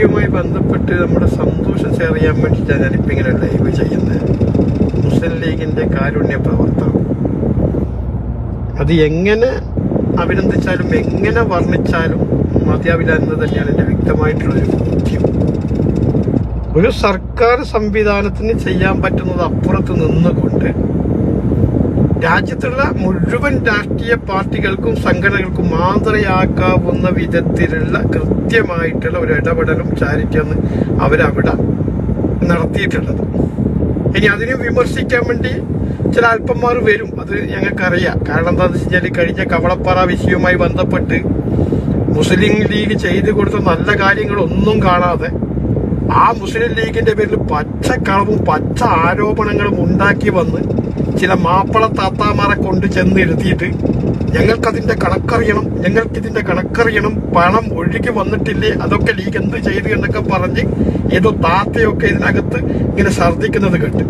യുമായി ബന്ധപ്പെട്ട് നമ്മുടെ സന്തോഷം ഷെയർ ചെയ്യാൻ വേണ്ടിയിട്ടാണ് ഞാനിപ്പോൾ ഇങ്ങനെ ലൈവ് ചെയ്യുന്നത്. മുസ്ലിം ലീഗിന്റെ കാരുണ്യ പ്രവർത്തനം. അത് എങ്ങനെ അഭിനന്ദിച്ചാലും എങ്ങനെ വർണിച്ചാലും മതിയാവില്ല എന്ന് തന്നെയാണ് വ്യക്തമായിട്ടുള്ള ഒരു ബോധ്യം. ഒരു സർക്കാർ സംവിധാനത്തിന് ചെയ്യാൻ പറ്റുന്നത് അപ്പുറത്ത് നിന്നുകൊണ്ട് രാജ്യത്തുള്ള മുഴുവൻ രാഷ്ട്രീയ പാർട്ടികൾക്കും സംഘടനകൾക്കും മാതൃയാക്കാവുന്ന വിധത്തിലുള്ള കൃത്യമായിട്ടുള്ള ഒരു ഇടപെടലും ചാരിറ്റിയാണ് അവരവിടെ നടത്തിയിട്ടുള്ളത്. ഇനി അതിനെ വിമർശിക്കാൻ വേണ്ടി ചില അല്പന്മാർ വരും അത് ഞങ്ങൾക്കറിയാം. കാരണം എന്താണെന്ന് വെച്ച് കഴിഞ്ഞാൽ കഴിഞ്ഞ കവളപ്പാറ വിഷയവുമായി ബന്ധപ്പെട്ട് മുസ്ലിം ലീഗ് ചെയ്തു കൊടുത്ത നല്ല കാര്യങ്ങളൊന്നും കാണാതെ ആ മുസ്ലിം ലീഗിന്റെ പേരിൽ പച്ച കളവും പച്ച ആരോപണങ്ങളും ഉണ്ടാക്കി വന്ന് ചില മാപ്പിള താത്താമാരെ കൊണ്ട് ചെന്ന് എഴുതിയിട്ട് ഞങ്ങൾക്കതിന്റെ കണക്കറിയണം ഞങ്ങൾക്കിതിന്റെ കണക്കറിയണം പണം ഒഴുകി വന്നിട്ടില്ലേ അതൊക്കെ ലീഗ് എന്ത് ചെയ്തു എന്നൊക്കെ പറഞ്ഞ് ഏതോ താത്തയൊക്കെ ഇതിനകത്ത് ഇങ്ങനെ ഛർദ്ദിക്കുന്നത് കേട്ട്.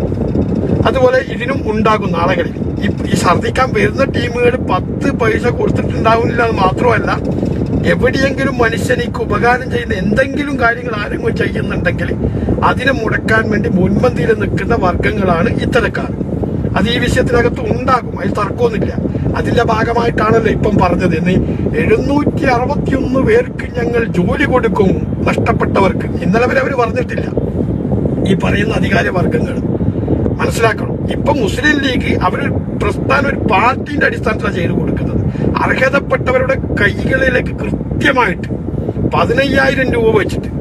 അതുപോലെ ഇതിനും ഉണ്ടാകും നാളുകളിൽ. ഈ ഈ ഛർദ്ദിക്കാൻ വരുന്ന ടീമുകൾ പത്ത് പൈസ കൊടുത്തിട്ടുണ്ടാവുന്നില്ല എന്ന് മാത്രമല്ല എവിടെയെങ്കിലും മനുഷ്യനിക്ക് ഉപകാരം ചെയ്യുന്ന എന്തെങ്കിലും കാര്യങ്ങൾ ആരെങ്കിലും ചെയ്യുന്നുണ്ടെങ്കിൽ അതിനെ മുടക്കാൻ വേണ്ടി മുൻപന്തിയിൽ നിൽക്കുന്ന വർഗങ്ങളാണ് ഇത്തരക്കാർ. അത് ഈ വിഷയത്തിനകത്ത് ഉണ്ടാകും. അതിൽ തർക്കമൊന്നുമില്ല. അതിന്റെ ഭാഗമായിട്ടാണല്ലോ ഇപ്പം പറഞ്ഞത്. ഇന്ന് എഴുന്നൂറ്റി അറുപത്തിയൊന്ന് പേർക്ക് ഞങ്ങൾ ജോലി കൊടുക്കും. നഷ്ടപ്പെട്ടവർക്ക്. ഇന്നലെ വരെ അവർ പറഞ്ഞിട്ടില്ല. ഈ പറയുന്ന അധികാര വർഗങ്ങൾ മനസ്സിലാക്കണം. ഇപ്പൊ മുസ്ലിം ലീഗ് അവർ പ്രസ്ഥാനം ഒരു പാർട്ടിന്റെ അടിസ്ഥാനത്തിലാണ് ചെയ്തു കൊടുക്കുന്നത്. അർഹതപ്പെട്ടവരുടെ കൈകളിലേക്ക് കൃത്യമായിട്ട് പതിനയ്യായിരം രൂപ വെച്ചിട്ട്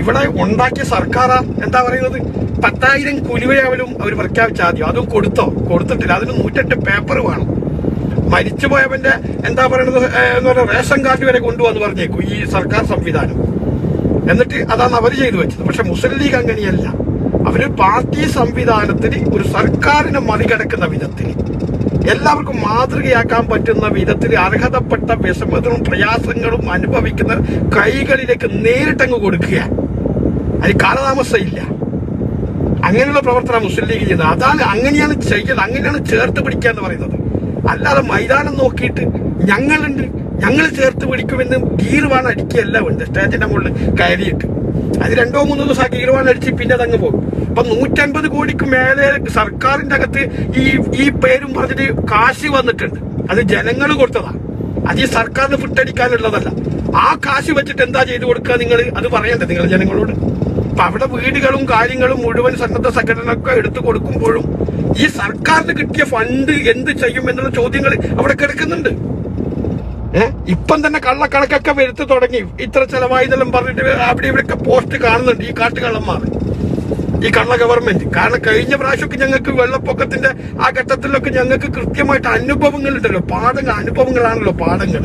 ഇവിടെ ഉണ്ടാക്കിയ സർക്കാരാ? എന്താ പറയുന്നത്? പത്തായിരം കുലുവയാവലും അവർ പ്രഖ്യാപിച്ച ആദ്യം. അതും കൊടുത്തോ? കൊടുത്തിട്ടില്ല. അതിന് നൂറ്റെട്ട് പേപ്പർ വേണം. മരിച്ചുപോയവന്റെ എന്താ പറയുന്നത് എന്ന് റേഷൻ കാർഡ് വരെ കൊണ്ടുവന്ന് പറഞ്ഞേക്കും ഈ സർക്കാർ സംവിധാനം. എന്നിട്ട് അതാണ് അവർ ചെയ്തു വെച്ചത്. പക്ഷെ മുസ്ലിം ലീഗ് അങ്ങനെയല്ല. അവർ പാർട്ടി സംവിധാനത്തിന് ഒരു സർക്കാരിനെ മറികടക്കുന്ന വിധത്തിൽ എല്ലാവർക്കും മാതൃകയാക്കാൻ പറ്റുന്ന വിധത്തിൽ അർഹതപ്പെട്ട വിഷമതകളും പ്രയാസങ്ങളും അനുഭവിക്കുന്ന കൈകളിലേക്ക് നേരിട്ടങ്ങ് കൊടുക്കുക. അതിന് കാലതാമസമില്ല. അങ്ങനെയുള്ള പ്രവർത്തനം മുസ്ലിം ലീഗ് ചെയ്യുന്നത്. അതാണ് അങ്ങനെയാണ് ചെയ്യുന്നത് അങ്ങനെയാണ് ചേർത്ത് പിടിക്കുക എന്ന് പറയുന്നത്. അല്ലാതെ മൈതാനം നോക്കിയിട്ട് ഞങ്ങളുണ്ട് ഞങ്ങൾ ചേർത്ത് പിടിക്കുമെന്ന് ഗീർവാണ് അടിക്കുകയല്ല ഉണ്ട്. സ്റ്റേജിന്റെ മുകളിൽ കയറിയിട്ട്. അത് രണ്ടോ മൂന്നോ ദിവസം ഗീർവാണ് അടിച്ച് പിന്നെ അതങ്ങ് പോകും. അപ്പൊ നൂറ്റൻപത് കോടിക്ക് മേലെ സർക്കാരിന്റെ അകത്ത് ഈ ഈ പേരും പറഞ്ഞിട്ട് കാശ് വന്നിട്ടുണ്ട്. അത് ജനങ്ങൾ കൊടുത്തതാണ് അത് ഈ സർക്കാരിന് ഫുട്ടടിക്കാനുള്ളതല്ല ആ കാശ് വെച്ചിട്ട് എന്താ ചെയ്തു കൊടുക്കുക നിങ്ങൾ? അത് പറയണ്ടേ നിങ്ങൾ ജനങ്ങളോട്? അപ്പൊ അവിടെ വീടുകളും കാര്യങ്ങളും മുഴുവൻ സന്നദ്ധ സംഘടനയൊക്കെ എടുത്തു കൊടുക്കുമ്പോഴും ഈ സർക്കാരിന് കിട്ടിയ ഫണ്ട് എന്ത് ചെയ്യും എന്നുള്ള ചോദ്യങ്ങൾ അവിടെ കിടക്കുന്നുണ്ട്. ഏഹ് ഇപ്പം തന്നെ കള്ളക്കണക്കൊക്കെ വരുത്തി തുടങ്ങി. ഇത്ര ചെലവായി എന്നെല്ലാം പറഞ്ഞിട്ട് അവിടെ ഇവിടെയൊക്കെ പോസ്റ്റ് കാണുന്നുണ്ട്. ഈ കാട്ടുകള്ളന്മാർ. ഈ കള്ള ഗവൺമെന്റ് കാരണം കഴിഞ്ഞ പ്രാവശ്യമൊക്കെ ഞങ്ങൾക്ക് വെള്ളപ്പൊക്കത്തിന്റെ ആ ഘട്ടത്തിലൊക്കെ ഞങ്ങൾക്ക് കൃത്യമായിട്ട് അനുഭവങ്ങൾ ഉണ്ടല്ലോ പാഠങ്ങൾ അനുഭവങ്ങളാണല്ലോ പാഠങ്ങൾ.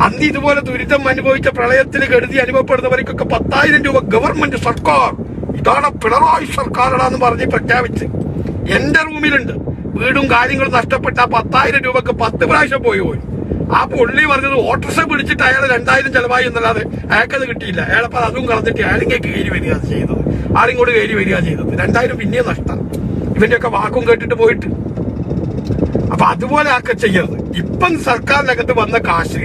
അന്ന് ഇതുപോലെ ദുരിതം അനുഭവിച്ച പ്രളയത്തിൽ കരുതി അനുഭവപ്പെടുന്നവർക്കൊക്കെ പത്തായിരം രൂപ ഗവൺമെന്റ് സർക്കാർ. ഇതാണ് പിണറായി സർക്കാരാണെന്ന് പറഞ്ഞ് പ്രഖ്യാപിച്ച്. എന്റെ റൂമിലുണ്ട്. വീടും കാര്യങ്ങളും നഷ്ടപ്പെട്ട ആ പത്തായിരം രൂപക്ക് പത്ത് പ്രാവശ്യം പോയി പോയി. ആ പുള്ളി പറഞ്ഞത് ഓട്ടോറിക്ഷ പിടിച്ചിട്ട് അയാൾ രണ്ടായിരം ചെലവായി എന്നല്ലാതെ അയാൾക്കത് കിട്ടിയില്ല. അയാളപ്പോൾ അതും കളഞ്ഞിട്ട് അയാളിങ്ങേക്ക് കയറി വരിക ചെയ്തത്? ആളിങ്ങോട്ട് കയറി വരിക ചെയ്തത്? രണ്ടായിരം പിന്നെയും നഷ്ടം. ഇവന്റെയൊക്കെ വാക്കും കേട്ടിട്ട് പോയിട്ട്. അപ്പൊ അതുപോലെ ആക്കെ ചെയ്യരുത്. ഇപ്പം സർക്കാരിനകത്ത് വന്ന കാശ്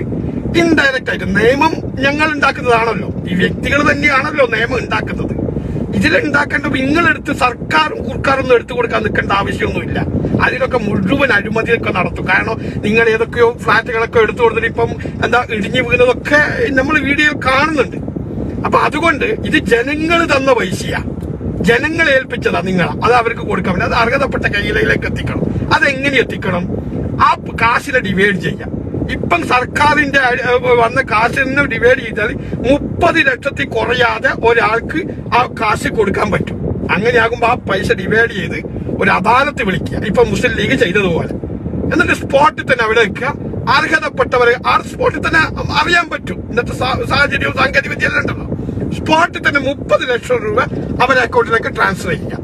ഇൻഡയറക്റ്റ് ആയിട്ട് നിയമം ഞങ്ങൾ ഉണ്ടാക്കുന്നതാണല്ലോ. ഈ വ്യക്തികൾ തന്നെയാണല്ലോ നിയമം ഉണ്ടാക്കുന്നത്. ഇതിലുണ്ടാക്കേണ്ട നിങ്ങളെടുത്ത് സർക്കാരും കുർക്കാരൊന്നും എടുത്തു കൊടുക്കാൻ നിൽക്കേണ്ട ആവശ്യമൊന്നുമില്ല. അതിനൊക്കെ മുഴുവൻ അഴിമതിയൊക്കെ നടത്തും. കാരണം നിങ്ങൾ ഏതൊക്കെയോ ഫ്ളാറ്റുകളൊക്കെ എടുത്തു കൊടുത്തിട്ട് ഇപ്പം എന്താ ഇടിഞ്ഞു വീണതൊക്കെ നമ്മൾ വീഡിയോയിൽ കാണുന്നുണ്ട്. അപ്പൊ അതുകൊണ്ട് ഇത് ജനങ്ങൾ തന്ന പൈസയാ. ജനങ്ങളെ ഏൽപ്പിച്ചതാ നിങ്ങൾ അത് അവർക്ക് കൊടുക്കാൻ അത് അർഹതപ്പെട്ട കയ്യിലേക്ക് എത്തിക്കണം. അതെങ്ങനെ എത്തിക്കണം? ആ കാശിനെ ഡിവൈഡ് ചെയ്യാം. ഇപ്പം സർക്കാരിന്റെ വന്ന കാശിൽ നിന്ന് ഡിവൈഡ് ചെയ്താൽ മുപ്പത് ലക്ഷത്തിൽ കുറയാതെ ഒരാൾക്ക് ആ കാശ് കൊടുക്കാൻ പറ്റും. അങ്ങനെയാകുമ്പോൾ ആ പൈസ ഡിവൈഡ് ചെയ്ത് ഒരു അദാലത്ത് വിളിക്കുക. ഇപ്പൊ മുസ്ലിം ലീഗ് ചെയ്തതുപോലെ. എന്നിട്ട് സ്പോട്ടിൽ തന്നെ അവിടെ വെക്കുക. അർഹതപ്പെട്ടവരെ ആ സ്പോട്ടിൽ തന്നെ അറിയാൻ പറ്റും. ഇന്നത്തെ സാഹചര്യവും സാങ്കേതിക വിദ്യ ഉണ്ടല്ലോ. സ്പോട്ടിൽ തന്നെ മുപ്പത് ലക്ഷം രൂപ അവരെ അക്കൗണ്ടിലേക്ക് ട്രാൻസ്ഫർ ചെയ്യുക.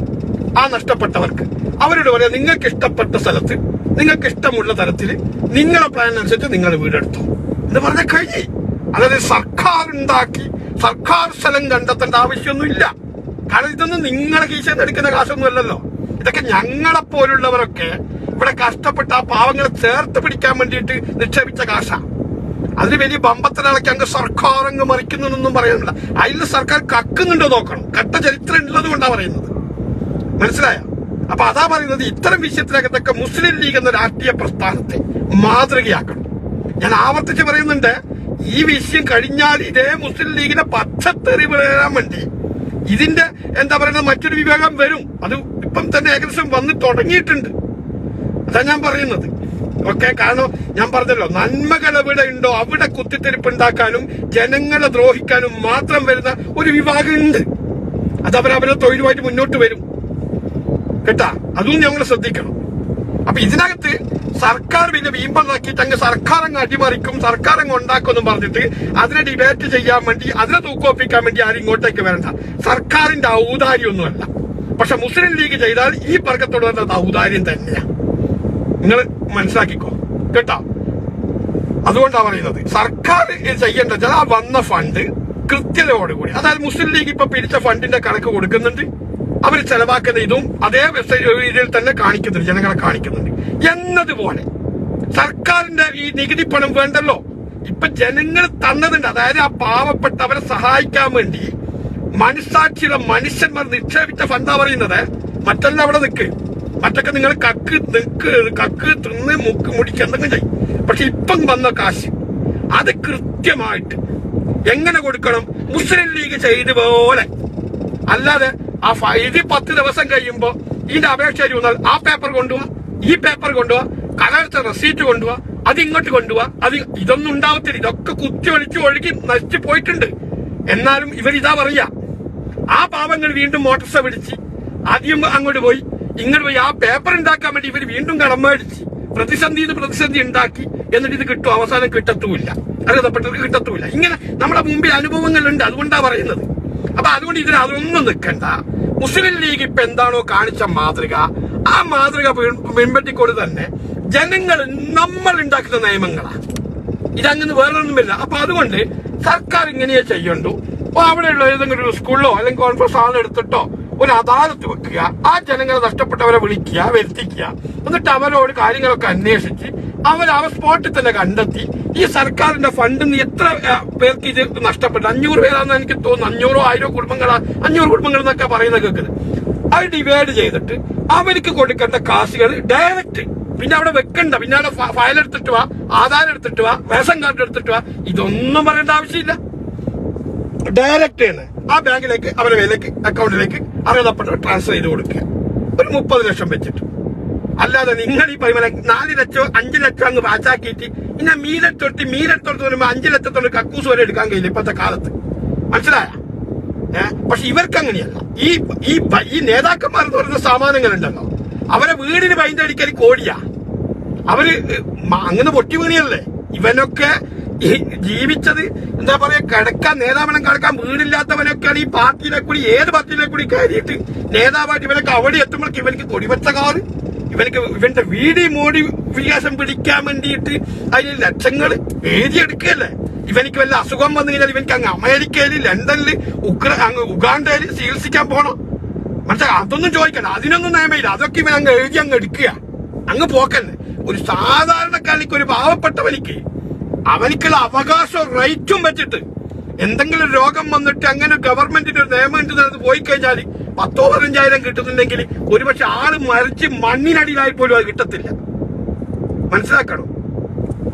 ആ നഷ്ടപ്പെട്ടവർക്ക്. അവരോട് പറയാം നിങ്ങൾക്ക് ഇഷ്ടപ്പെട്ട സ്ഥലത്ത് നിങ്ങൾക്ക് ഇഷ്ടമുള്ള തരത്തിൽ നിങ്ങളെ പ്ലാൻ അനുസരിച്ച് നിങ്ങൾ വീടെടുത്തു. എന്ന് പറഞ്ഞ കഴിഞ്ഞു. അതായത് സർക്കാർ ഉണ്ടാക്കി സർക്കാർ സ്ഥലം കണ്ടെത്തേണ്ട ആവശ്യമൊന്നുമില്ല. കാരണം ഇതൊന്നും നിങ്ങളെ കീശയിൽ നിന്ന് എടുക്കുന്ന കാശൊന്നും അല്ലല്ലോ. ഇതൊക്കെ ഞങ്ങളെ പോലുള്ളവരൊക്കെ ഇവിടെ കഷ്ടപ്പെട്ട ആ പാവങ്ങളെ ചേർത്ത് പിടിക്കാൻ വേണ്ടിയിട്ട് നിക്ഷേപിച്ച കാശാ. അതിന് വലിയ ബമ്പത്തിനടക്കി അങ്ങ് സർക്കാർ അങ്ങ് മറിക്കുന്നൊന്നും പറയുന്നില്ല അതിൽ സർക്കാർ കക്കുന്നുണ്ടോ നോക്കണം. കട്ട ചരിത്രം ഉള്ളത് കൊണ്ടാണ് പറയുന്നത്. മനസ്സിലായ? അപ്പൊ അതാ പറയുന്നത് ഇത്തരം വിഷയത്തിനകത്തൊക്കെ മുസ്ലിം ലീഗ് എന്ന രാഷ്ട്രീയ പ്രസ്ഥാനത്തെ മാതൃകയാക്കണം. ഞാൻ ആവർത്തിച്ച് പറയുന്നുണ്ട് ഈ വിഷയം കഴിഞ്ഞാൽ ഇതേ മുസ്ലിം ലീഗിനെ പച്ചത്തെറി വരാൻ വേണ്ടി ഇതിന്റെ എന്താ പറയുന്നത് മറ്റൊരു വിഭാഗം വരും. അത് ഇപ്പം തന്നെ ഏകദേശം വന്ന് തുടങ്ങിയിട്ടുണ്ട്. അതാ ഞാൻ പറയുന്നത്. ഓക്കെ കാരണം ഞാൻ പറഞ്ഞല്ലോ നന്മകൾ എവിടെ ഉണ്ടോ അവിടെ കുത്തിത്തെരിപ്പ് ഉണ്ടാക്കാനും ജനങ്ങളെ ദ്രോഹിക്കാനും മാത്രം വരുന്ന ഒരു വിഭാഗം ഉണ്ട്. അത് അവരവരുടെ തൊഴിലുമായിട്ട് മുന്നോട്ട് വരും. കേട്ടാ? അതും ഞങ്ങൾ ശ്രദ്ധിക്കണം. അപ്പൊ ഇതിനകത്ത് സർക്കാർ പിന്നെ വീമ്പളാക്കിയിട്ട് അങ്ങ് സർക്കാർ അങ്ങ് അടിമറിക്കും സർക്കാർ അങ്ങ് ഉണ്ടാക്കും എന്ന് പറഞ്ഞിട്ട് അതിനെ ഡിബേറ്റ് ചെയ്യാൻ വേണ്ടി അതിനെ തൂക്കോപ്പിക്കാൻ വേണ്ടി ആരും ഇങ്ങോട്ടേക്ക് വരണ്ട. സർക്കാരിന്റെ ഔദാര്യമൊന്നുമല്ല. പക്ഷെ മുസ്ലിം ലീഗ് ചെയ്താൽ ഈ വർഗത്തോട് വരുന്നത് ഔദാര്യം തന്നെയാ. നിങ്ങൾ മനസ്സിലാക്കിക്കോ. കേട്ടോ? അതുകൊണ്ടാണ് പറയുന്നത്. സർക്കാർ ചെയ്യേണ്ടത് ആ വന്ന ഫണ്ട് കൃത്യതയോടുകൂടി. അതായത് മുസ്ലിം ലീഗ് ഇപ്പൊ പിരിച്ച ഫണ്ടിന്റെ കണക്ക് കൊടുക്കുന്നുണ്ട്. അവർ ചെലവാക്കുന്ന ഇതും അതേ വെബ്സൈറ്റ് രീതിയിൽ തന്നെ കാണിക്കുന്നുണ്ട് ജനങ്ങളെ കാണിക്കുന്നുണ്ട്. എന്നതുപോലെ സർക്കാരിന്റെ ഈ നികുതി പണം വേണ്ടല്ലോ. ഇപ്പൊ ജനങ്ങൾ തന്നതുണ്ട്. അതായത് ആ പാവപ്പെട്ടവരെ സഹായിക്കാൻ വേണ്ടി മനസാക്ഷിയുള്ള മനുഷ്യന്മാർ നിക്ഷേപിച്ച ഫണ്ടാ പറയുന്നത്. മറ്റെല്ലാം അവിടെ നിൽക്ക് മറ്റൊക്കെ നിങ്ങൾ കക്ക് നിക്ക് കക്ക് തിന്ന് മുക്ക് മുടിക്ക് എന്തെങ്കിലും ചെയ്യും. പക്ഷെ ഇപ്പം വന്ന കാശ് അത് കൃത്യമായിട്ട് എങ്ങനെ കൊടുക്കണം? മുസ്ലിം ലീഗ് ചെയ്ത പോലെ. അല്ലാതെ ആ ഇത് പത്ത് ദിവസം കഴിയുമ്പോ ഇതിന്റെ അപേക്ഷ ആ പേപ്പർ കൊണ്ടുപോവാ ഈ പേപ്പർ കൊണ്ടുപോവാ കലർച്ച റെസീറ്റ് കൊണ്ടുപോവാ അത് ഇങ്ങോട്ട് കൊണ്ടുപോവാ അത് ഇതൊന്നും ഉണ്ടാവത്തില്ല. ഇതൊക്കെ കുത്തി ഒളിച്ച് ഒഴുകി നശിച്ചു പോയിട്ടുണ്ട്. എന്നാലും ഇവരിതാ പറയാ ആ പാവങ്ങൾ വീണ്ടും മോട്ടർസ പിടിച്ച് ആദ്യം അങ്ങോട്ട് പോയി ഇങ്ങോട്ട് പോയി ആ പേപ്പർ ഉണ്ടാക്കാൻ വേണ്ടി ഇവർ വീണ്ടും കടം മേടിച്ച് പ്രതിസന്ധി പ്രതിസന്ധി ഉണ്ടാക്കി എന്നിട്ട് ഇത് കിട്ടും. അവസാനം കിട്ടത്തുമില്ല. അർഹതപ്പെട്ടവർക്ക് കിട്ടത്തുമില്ല. ഇങ്ങനെ നമ്മുടെ മുമ്പിൽ അനുഭവങ്ങളുണ്ട്. അതുകൊണ്ടാണ് പറയുന്നത്. അതുകൊണ്ട് ഇതിന് അതൊന്നും നിൽക്കണ്ട. മുസ്ലിം ലീഗ് ഇപ്പൊ എന്താണോ കാണിച്ച മാതൃക ആ മാതൃക പിൻ- പിൻപറ്റിക്കൊണ്ട് തന്നെ ജനങ്ങൾ നമ്മൾ ഉണ്ടാക്കുന്ന നിയമങ്ങളാ. ഇതങ്ങനെ വേറൊന്നും വരില്ല അപ്പൊ അതുകൊണ്ട് സർക്കാർ ഇങ്ങനെയേ ചെയ്യണ്ടു. അപ്പൊ അവിടെയുള്ള ഏതെങ്കിലും ഒരു സ്കൂളിലോ അല്ലെങ്കിൽ കോൺഫറൻസ് ഹാൾ എടുത്തിട്ടോ ഒരു അദാലത്ത് വെക്കുക. ആ ജനങ്ങളെ നഷ്ടപ്പെട്ടവരെ വിളിക്കുക വരുത്തിക്കുക. എന്നിട്ട് അവരോട് കാര്യങ്ങളൊക്കെ അന്വേഷിച്ച് അവർ ആ സ്പോട്ടിൽ തന്നെ കണ്ടെത്തി. ഈ സർക്കാരിന്റെ നിന്ന് എത്ര പേർക്ക് ഇത് നഷ്ടപ്പെട്ടു? അഞ്ഞൂറ് പേരാണെന്ന് എനിക്ക് തോന്നുന്നു. അഞ്ഞൂറോ ആയിരോ കുടുംബങ്ങളാ അഞ്ഞൂറ് കുടുംബങ്ങൾ എന്നൊക്കെ പറയുന്ന കേൾക്കുന്നത്. അത് ഡിവൈഡ് ചെയ്തിട്ട് അവർക്ക് കൊടുക്കേണ്ട കാശുകൾ ഡയറക്റ്റ് പിന്നെ അവിടെ വെക്കണ്ട. പിന്നെ അവിടെ ഫയൽ എടുത്തിട്ട് വാ ആധാരം എടുത്തിട്ട് വാ റേഷൻ കാർഡ് എടുത്തിട്ട് വാ. ഇതൊന്നും പറയേണ്ട ആവശ്യമില്ല. ഡയറക്റ്റ് ആണ്. ആ ബാങ്കിലേക്ക് അവരുടെ അക്കൗണ്ടിലേക്ക് അർഹതപ്പെട്ട ട്രാൻസ്ഫർ ചെയ്ത് കൊടുക്കുക. ഒരു മുപ്പത് ലക്ഷം വെച്ചിട്ട്. അല്ലാതെ നിങ്ങൾ ഈ പറയുമ്പോൾ നാല് ലക്ഷം അഞ്ച് ലക്ഷം അങ്ങ് പാച്ചാക്കിയിട്ട് പിന്നെ മീരത്തൊട്ട് മീരത്തൊട്ട് വരുമ്പോ അഞ്ച് ലക്ഷത്തോട് കക്കൂസ് വരെ എടുക്കാൻ കഴിയില്ല ഇപ്പോഴത്തെ കാലത്ത്. മനസ്സിലായ? പക്ഷെ ഇവർക്ക് അങ്ങനെയല്ല. ഈ ഈ ഈ നേതാക്കന്മാർ എന്ന് പറയുന്ന സാമാനങ്ങളുണ്ടല്ലോ അവരെ വീടിന് പൈന്റെ കോടിയാ. അവർ അങ്ങനെ പൊട്ടി വീണിയല്ലേ ഇവനൊക്കെ ജീവിച്ചത് എന്താ പറയാ കിടക്കാൻ നേതാവണം കിടക്കാൻ വീടില്ലാത്തവനൊക്കെയാണ് ഈ പാർട്ടിയിലെ കൂടി ഏത് പാർട്ടിയിലെ കൂടി കയറിയിട്ട് നേതാവായിട്ട് ഇവനൊക്കെ അവിടെ എത്തുമ്പോഴേക്ക് ഇവനക്ക് കൊടിവെച്ച കാറ്. ഇവനക്ക് ഇവന്റെ വീടി മോടി വികാസം പിടിക്കാൻ വേണ്ടിയിട്ട് അതിന് ലക്ഷങ്ങൾ എഴുതിയെടുക്കുകയല്ലേ? ഇവനിക്ക് വല്ല അസുഖം വന്നു കഴിഞ്ഞാൽ ഇവനിക്ക് അങ്ങ് അമേരിക്കയിൽ ലണ്ടനിൽ ഉക്ര അങ്ങ് ഉഗാണ്ടയിൽ ചികിത്സിക്കാൻ പോണം. മനസ്സിലാ അതൊന്നും ചോദിക്കണ്ട. അതിനൊന്നും നിയമയില്ല അതൊക്കെ ഇവൻ അങ്ങ് എഴുതി അങ്ങ് എടുക്കുക. അങ്ങ് പോക്കല്ലേ. ഒരു സാധാരണക്കാരനിക്ക് ഒരു പാവപ്പെട്ടവനിക്ക് അവനിക്കുള്ള അവകാശവും റൈറ്റും വെച്ചിട്ട് എന്തെങ്കിലും രോഗം വന്നിട്ട് അങ്ങനെ ഗവൺമെന്റിന്റെ ഒരു നിയമം പോയി കഴിഞ്ഞാൽ പത്തോ പതിനഞ്ചായിരം കിട്ടുന്നുണ്ടെങ്കിൽ ഒരുപക്ഷെ ആൾ മരിച്ച് മണ്ണിനടിയിലായി പോലും അത് കിട്ടത്തില്ല. മനസ്സിലാക്കണം?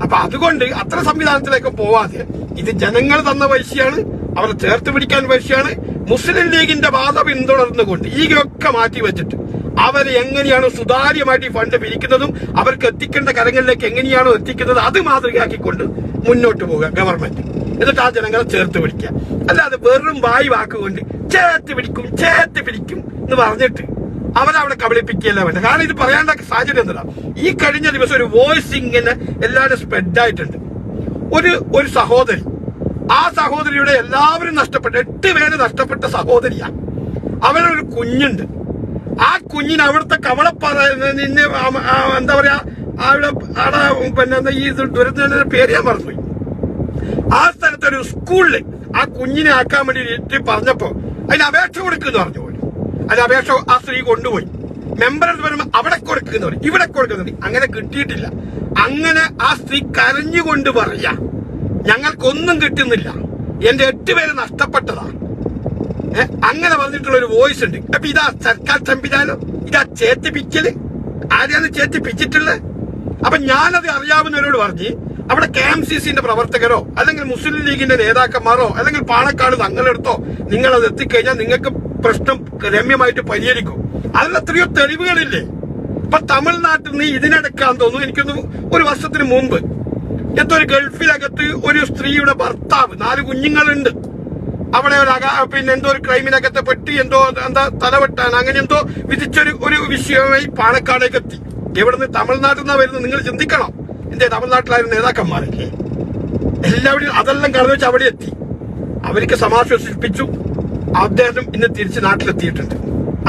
അപ്പൊ അതുകൊണ്ട് അത്ര സംവിധാനത്തിലേക്ക് പോവാതെ ഇത് ജനങ്ങൾ തന്ന പൈസയാണ് അവരെ ചേർത്ത് പിടിക്കാൻ പൈസയാണ് മുസ്ലിം ലീഗിന്റെ വാദ പിന്തുടർന്നുകൊണ്ട് ഈഗൊക്കെ മാറ്റി വെച്ചിട്ട് അവരെ എങ്ങനെയാണ് സുതാര്യമായിട്ട് ഈ ഫണ്ട് പിരിക്കുന്നതും അവർക്ക് എത്തിക്കേണ്ട കരങ്ങളിലേക്ക് എങ്ങനെയാണോ എത്തിക്കുന്നത് അത് മാതൃകയാക്കിക്കൊണ്ട് മുന്നോട്ട് പോവുക ഗവൺമെന്റ്. എന്നിട്ട് ആ ജനങ്ങളെ ചേർത്ത് പിടിക്കുക. അല്ലാതെ വെറും വായി വാക്കുകൊണ്ട് ചേർത്ത് പിടിക്കും ചേർത്ത് പിടിക്കും എന്ന് പറഞ്ഞിട്ട് അവരവിടെ കബളിപ്പിക്കുകയല്ല വേണ്ട കാരണം ഇത് പറയാനുള്ള സാഹചര്യം എന്താ ഈ കഴിഞ്ഞ ദിവസം ഒരു വോയിസ് ഇങ്ങനെ എല്ലാവരും സ്പ്രെഡ് ആയിട്ടുണ്ട്. ഒരു ഒരു സഹോദരി. ആ സഹോദരിയുടെ എല്ലാവരും നഷ്ടപ്പെട്ട എട്ട് പേര് നഷ്ടപ്പെട്ട സഹോദരിയാ. അവരൊരു കുഞ്ഞുണ്ട്. ആ കുഞ്ഞിന് അവിടുത്തെ കവളപ്പാറ നിന്നെ എന്താ പറയാ അവിടെ അവിടെ പിന്നെ ഈ ദുരന്തത്തിന്റെ പേര് ഞാൻ മറന്നുപോയി. ആ സ്ഥലത്തൊരു സ്കൂളിൽ ആ കുഞ്ഞിനെ ആക്കാൻ വേണ്ടി പറഞ്ഞപ്പോ അതിന് അപേക്ഷ കൊടുക്കുന്നു പറഞ്ഞു പോലും. അതിന് അപേക്ഷ ആ സ്ത്രീ കൊണ്ടുപോയി. മെമ്പർ പറയുമ്പോൾ അവിടെ കൊടുക്കുന്നവർ ഇവിടെ കൊടുക്കുന്നവർ അങ്ങനെ കിട്ടിയിട്ടില്ല. അങ്ങനെ ആ സ്ത്രീ കരഞ്ഞുകൊണ്ട് പറയാ ഞങ്ങൾക്കൊന്നും കിട്ടുന്നില്ല. എന്റെ എട്ട് പേര് നഷ്ടപ്പെട്ടതാണ് അങ്ങനെ പറഞ്ഞിട്ടുള്ള ഒരു വോയിസ് ഉണ്ട്. അപ്പൊ ഇതാ സർക്കാർ സംവിധാനം. ഇതാ ചേത്തിപ്പിക്കൽ ആരെയാണ് ചേത്തിപ്പിച്ചിട്ടുള്ളത് അപ്പൊ ഞാനത് അറിയാവുന്നവരോട് പറഞ്ഞ് അവിടെ കെ എം സി സിന്റെ പ്രവർത്തകരോ അല്ലെങ്കിൽ മുസ്ലിം ലീഗിന്റെ നേതാക്കന്മാരോ അല്ലെങ്കിൽ പാണക്കാട് തങ്ങളെടുത്തോ നിങ്ങൾ അത് എത്തിക്കഴിഞ്ഞാൽ നിങ്ങൾക്ക് പ്രശ്നം രമ്യമായിട്ട് പരിഹരിക്കും. അതിൽ എത്രയോ തെളിവുകളില്ലേ? ഇപ്പൊ തമിഴ്നാട്ടിൽ നിന്ന് ഇതിനെടുക്കാൻ തോന്നുന്നു. എനിക്കൊന്ന് ഒരു വർഷത്തിന് മുമ്പ് എന്തോ ഒരു ഗൾഫിലകത്ത് ഒരു സ്ത്രീയുടെ ഭർത്താവ് നാല് കുഞ്ഞുങ്ങളുണ്ട്. അവിടെ ഒരു പിന്നെ എന്തോ ഒരു ക്രൈമിനകത്തെ പെട്ടി എന്തോ എന്താ തലവെട്ടാൻ അങ്ങനെ എന്തോ വിധിച്ചൊരു ഒരു വിഷയമായി പാണക്കാടേക്ക് എത്തി. എവിടെ നിന്ന് തമിഴ്നാട്ടിൽ നിന്നാണ് വരുന്നത്? നിങ്ങൾ ചിന്തിക്കണം. എന്തേ തമിഴ്നാട്ടിലായിരുന്ന നേതാക്കന്മാരല്ലേ എല്ലാവരും അതെല്ലാം കടന്നു വെച്ച് അവിടെ എത്തി അവർക്ക് സമാശ്വസിപ്പിച്ചു അദ്ദേഹം ഇന്ന് തിരിച്ച് നാട്ടിലെത്തിയിട്ടുണ്ട്.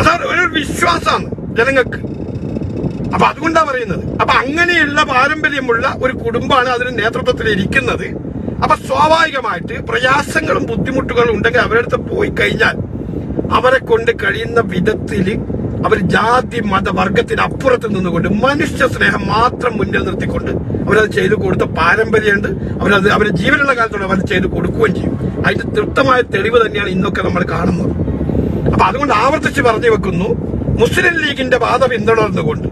അതാണ് ഒരു വിശ്വാസമാണ് ജനങ്ങൾക്ക്. അപ്പൊ അതുകൊണ്ടാണ് പറയുന്നത്. അപ്പൊ അങ്ങനെയുള്ള പാരമ്പര്യമുള്ള ഒരു കുടുംബമാണ് അതിന് നേതൃത്വത്തിൽ ഇരിക്കുന്നത്. അപ്പൊ സ്വാഭാവികമായിട്ട് പ്രയാസങ്ങളും ബുദ്ധിമുട്ടുകളും ഉണ്ടെങ്കിൽ അവരുടെ അടുത്ത് പോയി കഴിഞ്ഞാൽ അവരെ കൊണ്ട് കഴിയുന്ന വിധത്തിൽ അവർ ജാതി മത വർഗത്തിന് അപ്പുറത്ത് നിന്നുകൊണ്ട് മനുഷ്യ സ്നേഹം മാത്രം മുന്നിൽ നിർത്തിക്കൊണ്ട് അവരത് ചെയ്തു കൊടുത്ത പാരമ്പര്യമുണ്ട്. അവരത് അവരുടെ ജീവനുള്ള കാലത്തോടെ അവർ ചെയ്തു കൊടുക്കുകയും ചെയ്യും. അതിന്റെ തൃപ്തമായ തെളിവ് തന്നെയാണ് ഇന്നൊക്കെ നമ്മൾ കാണുന്നത്. അപ്പൊ അതുകൊണ്ട് ആവർത്തിച്ച് പറഞ്ഞു വെക്കുന്നു മുസ്ലിം ലീഗിന്റെ വാദ പിന്തുടർന്നുകൊണ്ട്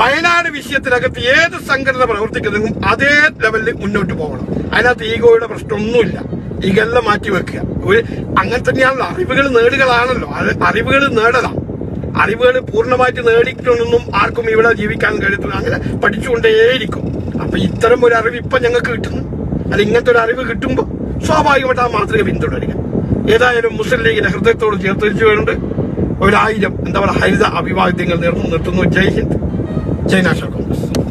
വയനാട് വിഷയത്തിനകത്ത് ഏത് സംഘടന പ്രവർത്തിക്കുന്നതും അതേ ലെവലിൽ മുന്നോട്ട് പോകണം. അതിനകത്ത് ഈഗോയുടെ പ്രശ്നമൊന്നുമില്ല. ഈഗെല്ലാം മാറ്റി വെക്കുക. അങ്ങനെ തന്നെയാണല്ലോ. അറിവുകൾ നേടുകളാണല്ലോ. അറിവുകൾ നേടலாம் അറിവുകൾ പൂർണമായിട്ട് നേടിയിട്ടുണ്ടെന്നും ആർക്കും ഇവിടെ ജീവിക്കാൻ കഴിയത്തില്ല. അങ്ങനെ പഠിച്ചുകൊണ്ടേയിരിക്കും. അപ്പൊ ഇത്തരം ഒരു അറിവ് ഇപ്പൊ ഞങ്ങൾക്ക് കിട്ടുന്നു. അല്ല ഇങ്ങനത്തെ ഒരു അറിവ് കിട്ടുമ്പോൾ സ്വാഭാവികമായിട്ട് ആ മാതൃക പിന്തുടരുക. ഏതായാലും മുസ്ലിം ലീഗിന്റെ ഹൃദയത്തോട് ചേർത്ത് വെച്ചുകൊണ്ട് ഒരായിരം എന്താ പറയുക ഹരിത അഭിവാദ്യങ്ങൾ നേർന്നു നിർത്തുന്നു. ജയ് ഹിന്ദ്. Jai national Congress.